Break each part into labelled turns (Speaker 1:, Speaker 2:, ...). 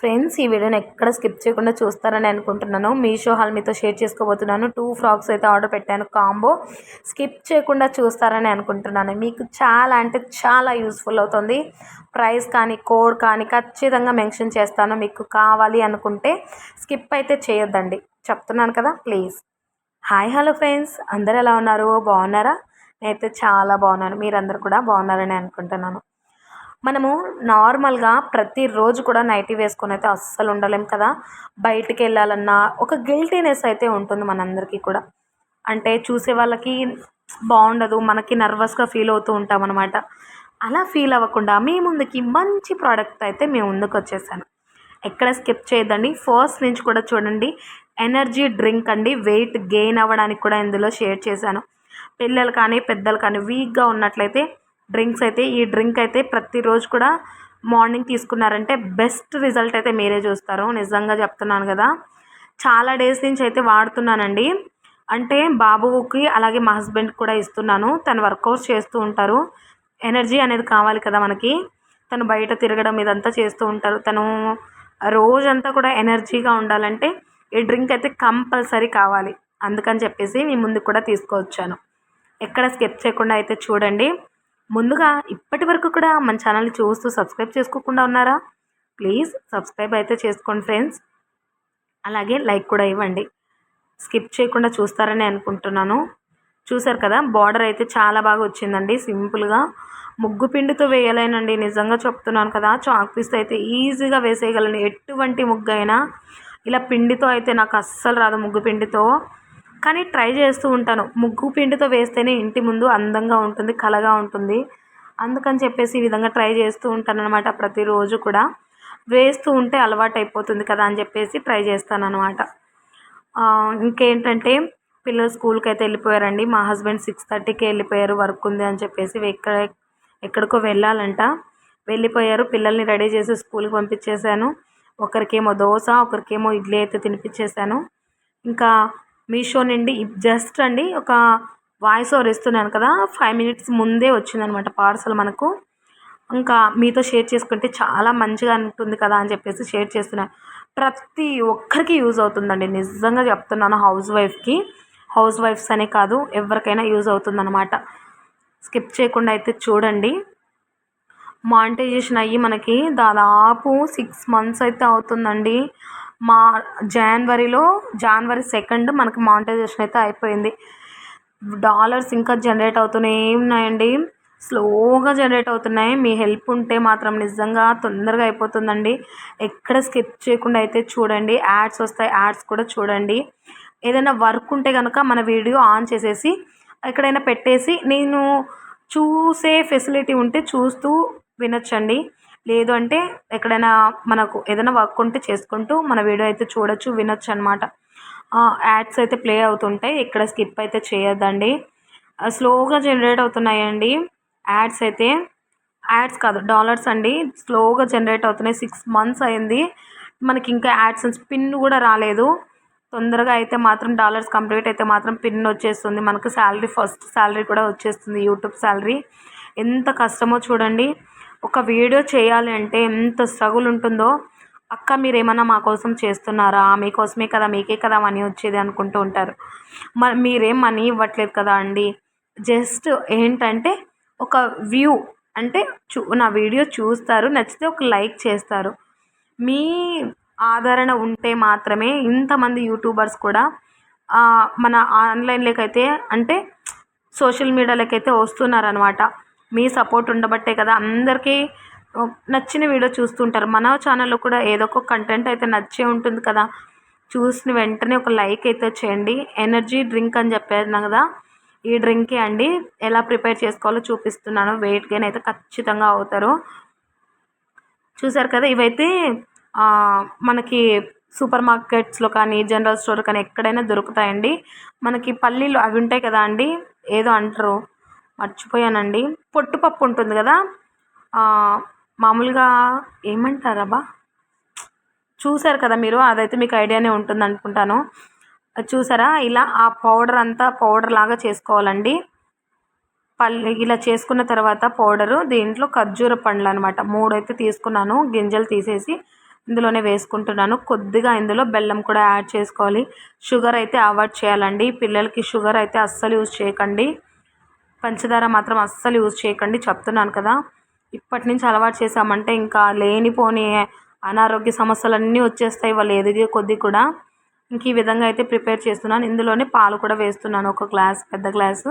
Speaker 1: Friends ఈ వీడియోని ఎక్కడ స్కిప్ చేయకుండా చూస్తారని అనుకుంటున్నాను. మీషో హాల్ మీతో షేర్ చేసుకోబోతున్నాను. టూ ఫ్రాక్స్ అయితే ఆర్డర్ పెట్టాను. కాంబో స్కిప్ చేయకుండా చూస్తారని అనుకుంటున్నాను. మీకు చాలా అంటే చాలా యూస్ఫుల్ అవుతుంది. ప్రైస్ కానీ కోడ్ కానీ ఖచ్చితంగా మెన్షన్ చేస్తాను. మీకు కావాలి అనుకుంటే స్కిప్ అయితే చేయొద్దండి. చెప్తున్నాను కదా ప్లీజ్. Hi hello friends. అందరు ఎలా ఉన్నారు? బాగున్నారా? నేనైతే చాలా బాగున్నాను. మీరందరూ కూడా బాగున్నారని అనుకుంటున్నాను. మనము నార్మల్గా ప్రతిరోజు కూడా నైటీ వేసుకొని అయితే అస్సలు ఉండలేం కదా. బయటికి వెళ్ళాలన్నా ఒక గిల్టీనెస్ అయితే ఉంటుంది మనందరికీ కూడా. అంటే చూసే వాళ్ళకి బాగుండదు మనకి నర్వస్గా ఫీల్ అవుతూ ఉంటాం అనమాట అలా ఫీల్ అవ్వకుండా మీ ముందుకి మంచి ప్రోడక్ట్ అయితే మేము ముందుకు వచ్చేసాను. ఎక్కడ స్కిప్ చేయదండి ఫస్ట్ నుంచి కూడా చూడండి. ఎనర్జీ డ్రింక్ అండి. వెయిట్ గెయిన్ అవ్వడానికి కూడా ఇందులో షేర్ చేశాను. పిల్లలు కానీ పెద్దలు కానీ వీక్గా ఉన్నట్లయితే డ్రింక్స్ అయితే ఈ డ్రింక్ అయితే ప్రతిరోజు కూడా మార్నింగ్ తీసుకున్నారంటే బెస్ట్ రిజల్ట్ అయితే మీరే చూస్తారు. నిజంగా చెప్తున్నాను కదా. చాలా డేస్ నుంచి అయితే వాడుతున్నానండి. అంటే బాబుకి అలాగే మా హస్బెండ్కి కూడా ఇస్తున్నాను. తను వర్కౌట్స్ చేస్తూ ఉంటారు. ఎనర్జీ అనేది కావాలి కదా మనకి. తను బయట తిరగడం ఇదంతా చేస్తూ ఉంటారు. తను రోజంతా కూడా ఎనర్జీగా ఉండాలంటే ఈ డ్రింక్ అయితే కంపల్సరీ కావాలి. అందుకని చెప్పేసి నేను ముందు కూడా తీసుకువచ్చాను ఎక్కడ స్కెప్ చేయకుండా అయితే చూడండి. ముందుగా ఇప్పటి వరకు కూడా మన ఛానల్ని చూస్తూ సబ్స్క్రైబ్ చేసుకోకుండా ఉన్నారా? ప్లీజ్ సబ్స్క్రైబ్ అయితే చేసుకోండి ఫ్రెండ్స్ అలాగే లైక్ కూడా ఇవ్వండి. స్కిప్ చేయకుండా చూస్తారని అనుకుంటున్నాను. చూసారు కదా బార్డర్ అయితే చాలా బాగా వచ్చిందండి. సింపుల్గా ముగ్గు పిండితో వేయలేనండి. నిజంగా చెప్తున్నాను కదా చాక్ పీస్తో అయితే ఈజీగా వేసేయగలను. ఎటువంటి ముగ్గు అయినా ఇలా పిండితో అయితే నాకు అస్సలు రాదు ముగ్గు పిండితో. కానీ ట్రై చేస్తూ ఉంటాను. ముగ్గు పిండితో వేస్తేనే ఇంటి ముందు అందంగా ఉంటుంది కలగా ఉంటుంది. అందుకని చెప్పేసి ఈ విధంగా ట్రై చేస్తూ ఉంటాను అనమాట ప్రతిరోజు కూడా. వేస్తూ ఉంటే అలవాటు అయిపోతుంది కదా అని చెప్పేసి ట్రై చేస్తాను అనమాట ఇంకేంటంటే పిల్లలు స్కూల్కి అయితే వెళ్ళిపోయారండి. మా హస్బెండ్ సిక్స్ థర్టీకి వెళ్ళిపోయారు వర్క్ ఉంది అని చెప్పేసి ఎక్కడ ఎక్కడికో వెళ్ళాలంట. వెళ్ళిపోయారు పిల్లల్ని రెడీ చేసి స్కూల్కి పంపించేశాను. ఒకరికేమో దోశ ఒకరికేమో ఇడ్లీ అయితే తినిపించేశాను. ఇంకా మీషో నుండి జస్ట్ అండి ఒక వాయిస్ ఓవర్ ఇస్తున్నాను కదా ఫైవ్ మినిట్స్ ముందే వచ్చిందనమాట పార్సల్ మనకు. ఇంకా మీతో షేర్ చేసుకుంటే చాలా మంచిగా ఉంటుంది కదా అని చెప్పేసి షేర్ చేస్తున్నాను ప్రతి ఒక్కరికి యూజ్ అవుతుందండి. నిజంగా చెప్తున్నాను హౌస్ వైఫ్కి హౌస్ వైఫ్స్ అనే కాదు ఎవరికైనా యూజ్ అవుతుందన్నమాట స్కిప్ చేయకుండా అయితే చూడండి. మానిటైజేషన్ అయ్యి మనకి దాదాపు సిక్స్ మంత్స్ అయితే అవుతుందండి. మా జనవరిలో జనవరి సెకండ్ మనకి మానిటైజేషన్ అయితే అయిపోయింది. డాలర్స్ ఇంకా జనరేట్ అవుతూనే ఉన్నాయండి. స్లోగా జనరేట్ అవుతున్నాయి. మీ హెల్ప్ ఉంటే మాత్రం నిజంగా తొందరగా అయిపోతుందండి. ఎక్కడ స్కిప్ చేయకుండా అయితే చూడండి. యాడ్స్ వస్తాయి యాడ్స్ కూడా చూడండి. ఏదైనా వర్క్ ఉంటే కనుక మన వీడియో ఆన్ చేసేసి ఎక్కడైనా పెట్టేసి నేను చూసే ఫెసిలిటీ ఉంటే చూస్తూ వినొచ్చండి. లేదు అంటే ఎక్కడైనా మనకు ఏదైనా వర్క్ ఉంటే చేసుకుంటూ మన వీడియో అయితే చూడొచ్చు వినొచ్చు అనమాట యాడ్స్ అయితే ప్లే అవుతుంటాయి. ఇక్కడ స్కిప్ అయితే చేయొద్దండి. స్లోగా జనరేట్ అవుతున్నాయండి. యాడ్స్ అయితే యాడ్స్ కాదు డాలర్స్ అండి. స్లోగా జనరేట్ అవుతున్నాయి. సిక్స్ మంత్స్ అయింది. మనకి ఇంకా యాడ్స్ పిన్ కూడా రాలేదు. తొందరగా అయితే మాత్రం డాలర్స్ కంప్లీట్ అయితే మాత్రం పిన్ వచ్చేస్తుంది. మనకు శాలరీ ఫస్ట్ శాలరీ కూడా వచ్చేస్తుంది. యూట్యూబ్ శాలరీ ఎంత కష్టమో చూడండి. ఒక వీడియో చేయాలి అంటే ఎంత స్ట్రగుల్ ఉంటుందో అక్క మీరు ఏమన్నా మా కోసం చేస్తున్నారా? మీకోసమే కదా మీకే కదా మనీ వచ్చేది అనుకుంటూ ఉంటారు. మరి మీరేం మనీ ఇవ్వట్లేదు కదా అండి? జస్ట్ ఏంటంటే ఒక వ్యూ అంటే చూ నా వీడియో చూస్తారు నచ్చితే ఒక లైక్ చేస్తారు. మీ ఆదరణ ఉంటే మాత్రమే ఇంతమంది యూట్యూబర్స్ కూడా మన ఆన్లైన్లోకి అయితే అంటే సోషల్ మీడియాలోకి అయితే వస్తున్నారనమాట మీ సపోర్ట్ ఉండబట్టే కదా అందరికీ నచ్చిన వీడియో చూస్తుంటారు. మన ఛానల్లో కూడా ఏదో ఒక కంటెంట్ అయితే నచ్చే ఉంటుంది కదా. చూసిన వెంటనే ఒక లైక్ అయితే చేయండి. ఎనర్జీ డ్రింక్ అని చెప్పాను కదా. ఈ డ్రింకే అండి. ఎలా ప్రిపేర్ చేసుకోవాలో చూపిస్తున్నాను. వెయిట్ గెయిన్ అయితే ఖచ్చితంగా అవుతారు. చూసారు కదా ఇవైతే మనకి సూపర్ మార్కెట్స్లో కానీ జనరల్ స్టోర్ కానీ ఎక్కడైనా దొరుకుతాయండి. మనకి పల్లీలు అవి ఉంటాయి కదా అండి. ఏదో అంటారు. మర్చిపోయానండి. పొట్టుపప్పు ఉంటుంది కదా మామూలుగా ఏమంటారబ్బా చూసారు కదా మీరు అదైతే మీకు ఐడియానే ఉంటుంది అనుకుంటాను. చూసారా? ఇలా ఆ పౌడర్ అంతా పౌడర్ లాగా చేసుకోవాలండి. పల్లి ఇలా చేసుకున్న తర్వాత పౌడరు దీంట్లో ఖర్జూర పండ్లు అనమాట మూడు అయితే తీసుకున్నాను గింజలు తీసేసి ఇందులోనే వేసుకుంటున్నాను. కొద్దిగా ఇందులో బెల్లం కూడా యాడ్ చేసుకోవాలి. షుగర్ అయితే అవాయిడ్ చేయాలండి. పిల్లలకి షుగర్ అయితే అస్సలు యూజ్ చేయకండి. పంచదార మాత్రం అస్సలు యూజ్ చేయకండి. చెప్తున్నాను కదా. ఇప్పటి నుంచి అలవాటు చేసామంటే ఇంకా లేనిపోని అనారోగ్య సమస్యలన్నీ వచ్చేస్తాయి. వాళ్ళు ఎదిగే కొద్దీ కూడా ఇంక ఈ విధంగా అయితే ప్రిపేర్ చేస్తున్నాను. ఇందులోనే పాలు కూడా వేస్తున్నాను. ఒక గ్లాస్ పెద్ద గ్లాసు.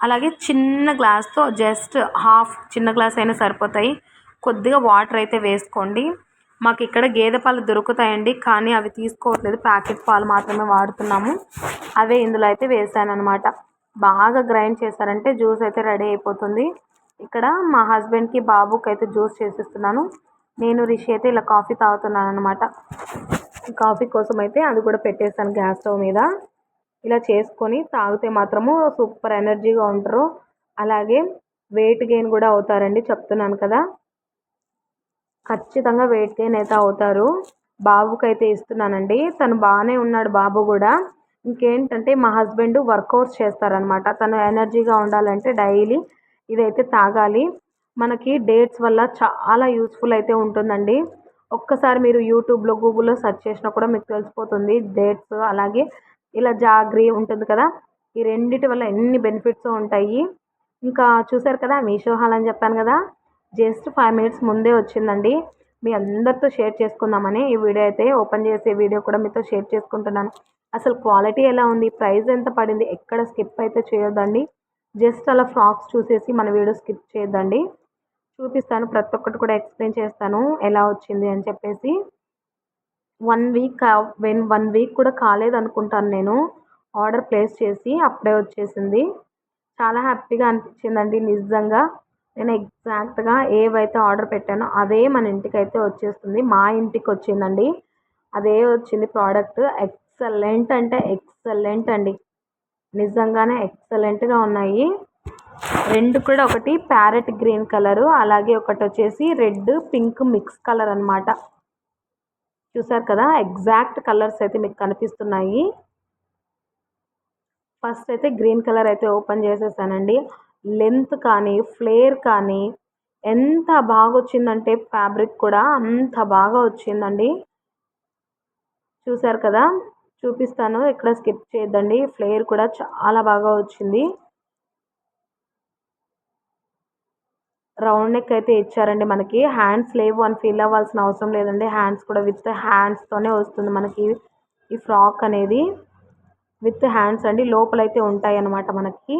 Speaker 1: అలాగే చిన్న గ్లాస్తో జస్ట్ హాఫ్ చిన్న గ్లాస్ అయినా సరిపోతాయి. కొద్దిగా వాటర్ అయితే వేసుకోండి. మాకు ఇక్కడ గేదె పాలు దొరుకుతాయండి. కానీ అవి తీసుకోవట్లేదు. ప్యాకెట్ పాలు మాత్రమే వాడుతున్నాము. అవే ఇందులో అయితే వేసాను అనమాట బాగా గ్రైండ్ చేశారంటే జ్యూస్ అయితే రెడీ అయిపోతుంది. ఇక్కడ మా హస్బెండ్కి బాబుకి అయితే జ్యూస్ చేసిస్తున్నాను. నేను రిషి అయితే ఇలా కాఫీ తాగుతున్నాను అనమాట కాఫీ కోసం అయితే అది కూడా పెట్టేస్తాను గ్యాస్ స్టవ్ మీద. ఇలా చేసుకొని తాగితే మాత్రము సూపర్ ఎనర్జీగా ఉంటారు. అలాగే వెయిట్ గెయిన్ కూడా అవుతారండి చెప్తున్నాను కదా. ఖచ్చితంగా వెయిట్ గెయిన్ అయితే అవుతారు. బాబుకి అయితే ఇస్తున్నానండి. తను బాగానే ఉన్నాడు బాబు కూడా. ఇంకేంటంటే మా హస్బెండ్ వర్కౌట్స్ చేస్తారనమాట తను ఎనర్జీగా ఉండాలంటే డైలీ ఇదైతే తాగాలి. మనకి డేట్స్ వల్ల చాలా యూస్ఫుల్ అయితే ఉంటుందండి. ఒక్కసారి మీరు యూట్యూబ్లో గూగుల్లో సెర్చ్ చేసినా కూడా మీకు తెలిసిపోతుంది డేట్స్. అలాగే ఇలా జాగ్రీ ఉంటుంది కదా ఈ రెండిటి వల్ల ఎన్ని బెనిఫిట్స్ ఉంటాయి. ఇంకా చూసారు కదా మీషో హాల్ అని చెప్పాను కదా జస్ట్ ఫైవ్ మినిట్స్ ముందే వచ్చిందండి. మీ అందరితో షేర్ చేసుకుందామని ఈ వీడియో అయితే ఓపెన్ చేసే వీడియో కూడా మీతో షేర్ చేసుకుంటున్నాను. అసలు క్వాలిటీ ఎలా ఉంది? ప్రైస్ ఎంత పడింది? ఎక్కడ స్కిప్ అయితే చేయొద్దండి. జస్ట్ అలా ఫ్రాక్స్ చూసేసి మన వీడియో స్కిప్ చేయొద్దండి. చూపిస్తాను ప్రతి ఒక్కటి కూడా ఎక్స్ప్లెయిన్ చేస్తాను ఎలా వచ్చింది అని చెప్పేసి. One week when one week కూడా కాలేదు అనుకుంటాను నేను. ఆర్డర్ ప్లేస్ చేసి అప్పుడే వచ్చేసింది. చాలా హ్యాపీగా అనిపించిందండి నిజంగా. నేను ఎగ్జాక్ట్గా ఏవైతే ఆర్డర్ పెట్టానో అదే మన ఇంటికి అయితే వచ్చేస్తుంది. మా ఇంటికి వచ్చిందండి అదే వచ్చింది ప్రోడక్ట్. ఎక్సలెంట్ అంటే ఎక్సలెంట్ అండి. నిజంగానే ఎక్సలెంట్గా ఉన్నాయి. రెండు కూడా ఒకటి ప్యారెట్ గ్రీన్ కలరు అలాగే ఒకటి వచ్చేసి రెడ్ పింక్ మిక్స్ కలర్ అనమాట చూసారు కదా? ఎగ్జాక్ట్ కలర్స్ అయితే మీకు కనిపిస్తున్నాయి. ఫస్ట్ అయితే గ్రీన్ కలర్ అయితే ఓపెన్ చేసేసానండి. లెంత్ కానీ ఫ్లేర్ కానీ ఎంత బాగా వచ్చిందంటే ఫ్యాబ్రిక్ కూడా అంత బాగా వచ్చిందండి. చూసారు కదా? చూపిస్తాను. ఇక్కడ స్కిప్ చేయొద్దండి. ఫ్లేయర్ కూడా చాలా బాగా వచ్చింది. రౌండ్ నెక్ అయితే ఇచ్చారండి మనకి. హ్యాండ్స్ లేవు అని ఫీల్ అవ్వాల్సిన అవసరం లేదండి. హ్యాండ్స్ కూడా విత్ హ్యాండ్స్తోనే వస్తుంది మనకి ఈ ఫ్రాక్ అనేది. విత్ హ్యాండ్స్ అండి. లోపలైతే ఉంటాయి అన్నమాట మనకి.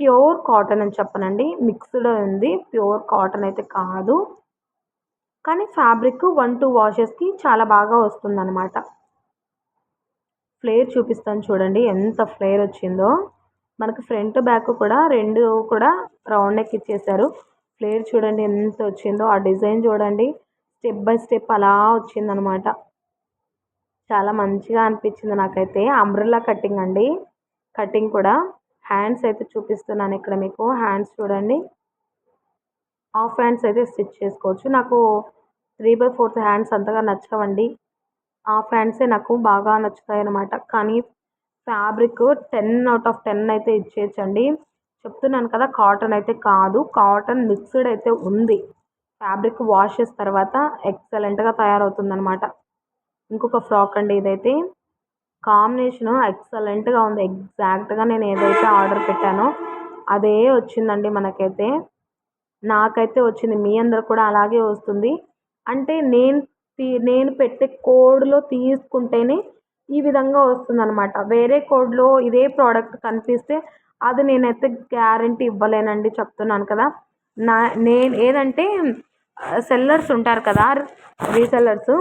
Speaker 1: ప్యూర్ కాటన్ అని చెప్పనండి. మిక్స్డ్ ఉంది. ప్యూర్ కాటన్ అయితే కాదు. కానీ ఫ్యాబ్రిక్ వన్ టూ వాషెస్కి చాలా బాగా వస్తుంది అనమాట ఫ్లేర్ చూపిస్తాను చూడండి ఎంత ఫ్లేర్ వచ్చిందో. మనకు ఫ్రంట్ బ్యాక్ కూడా రెండు కూడా రౌండ్ నెక్ ఇచ్చేసారు ఫ్లేర్ చూడండి ఎంత వచ్చిందో ఆ డిజైన్ చూడండి స్టెప్ బై స్టెప్ అలా వచ్చిందనమాట. చాలా మంచిగా అనిపించింది నాకైతే. అంబ్రెల్లా కటింగ్ అండి కటింగ్ కూడా. హ్యాండ్స్ అయితే చూపిస్తున్నాను ఇక్కడ మీకు హ్యాండ్స్ చూడండి. హాఫ్ హ్యాండ్స్ అయితే స్టిచ్ చేసుకోవచ్చు. నాకు త్రీ బై ఫోర్త్ హ్యాండ్స్ అంతగా నచ్చవండి. ఆ ఫ్యాన్సే నాకు బాగా నచ్చుతాయి అనమాట కానీ fabric ten out of ten అయితే ఇచ్చేయచ్చండి. చెప్తున్నాను కదా కాటన్ అయితే కాదు. కాటన్ మిక్స్డ్ అయితే ఉంది. ఫ్యాబ్రిక్ వాష్ చేసిన తర్వాత ఎక్సలెంట్గా తయారవుతుందనమాట ఇంకొక ఫ్రాక్ అండి ఇదైతే. కాంబినేషన్ ఎక్సలెంట్గా ఉంది. ఎగ్జాక్ట్గా నేను ఏదైతే ఆర్డర్ పెట్టానో అదే వచ్చిందండి మనకైతే. నాకైతే వచ్చింది. మీ అందరు కూడా అలాగే వస్తుంది. అంటే నేను తీ నేను పెట్టే కోడ్లో తీసుకుంటేనే ఈ విధంగా వస్తుందన్నమాట. వేరే కోడ్లో ఇదే ప్రోడక్ట్ కనిపిస్తే అది నేనైతే గ్యారంటీ ఇవ్వలేనండి చెప్తున్నాను కదా. నా నేను ఏదంటే సెల్లర్స్ ఉంటారు కదా రీసెల్లర్స్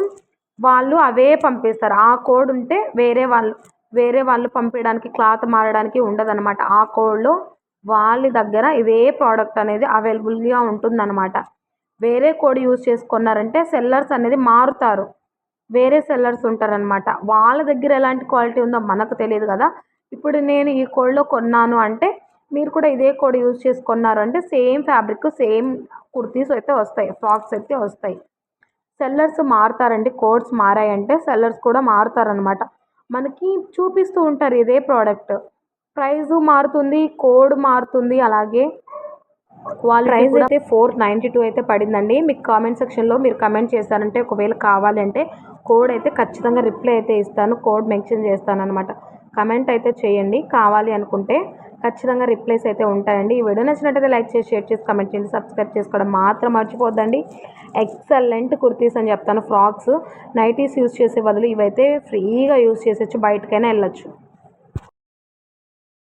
Speaker 1: వాళ్ళు అవే పంపిస్తారు. ఆ కోడ్ ఉంటే వేరే వాళ్ళు వేరే వాళ్ళు పంపించడానికి క్లాత్ మారడానికి ఉండదన్నమాట. ఆ కోడ్లో వాళ్ళ దగ్గర ఇదే ప్రోడక్ట్ అనేది అవైలబుల్గా ఉంటుందన్నమాట. వేరే కోడ్ యూజ్ చేసుకున్నారంటే సెల్లర్స్ అనేది మారుతారు. వేరే సెల్లర్స్ ఉంటారనమాట వాళ్ళ దగ్గర ఎలాంటి క్వాలిటీ ఉందో మనకు తెలియదు కదా. ఇప్పుడు నేను ఈ కోడ్లో కొన్నాను అంటే మీరు కూడా ఇదే కోడ్ యూజ్ చేసుకున్నారు అంటే సేమ్ ఫ్యాబ్రిక్ సేమ్ కుర్తీస్ అయితే వస్తాయి ఫ్రాక్స్ అయితే వస్తాయి. సెల్లర్స్ మారుతారండి కోడ్స్ మారాయంటే సెల్లర్స్ కూడా మారుతారనమాట మనకి చూపిస్తూ ఉంటారు ఇదే ప్రోడక్ట్ ప్రైజు మారుతుంది కోడ్ మారుతుంది అలాగే క్వాలిటీ ప్రైస్ అయితే ఫోర్ నైంటీ టూ అయితే పడిందండి. మీకు కామెంట్ సెక్షన్లో మీరు కమెంట్ చేశారంటే ఒకవేళ కావాలంటే కోడ్ అయితే ఖచ్చితంగా రిప్లై అయితే ఇస్తాను. కోడ్ మెన్షన్ చేస్తాను అనమాట కమెంట్ అయితే చేయండి. కావాలి అనుకుంటే ఖచ్చితంగా రిప్లైస్ అయితే ఉంటాయండి. ఈ వీడియో నచ్చినట్టయితే లైక్ చేసి షేర్ చేసి కమెంట్ చేయండి. సబ్స్క్రైబ్ చేసుకోవడం మాత్రం మర్చిపోద్దండి. ఎక్సలెంట్ కుర్తీస్ అని చెప్తాను. ఫ్రాక్స్ నైటీస్ యూస్ చేసే బదులు ఇవైతే ఫ్రీగా యూస్ చేసేచ్చు బయటకైనా వెళ్ళొచ్చు.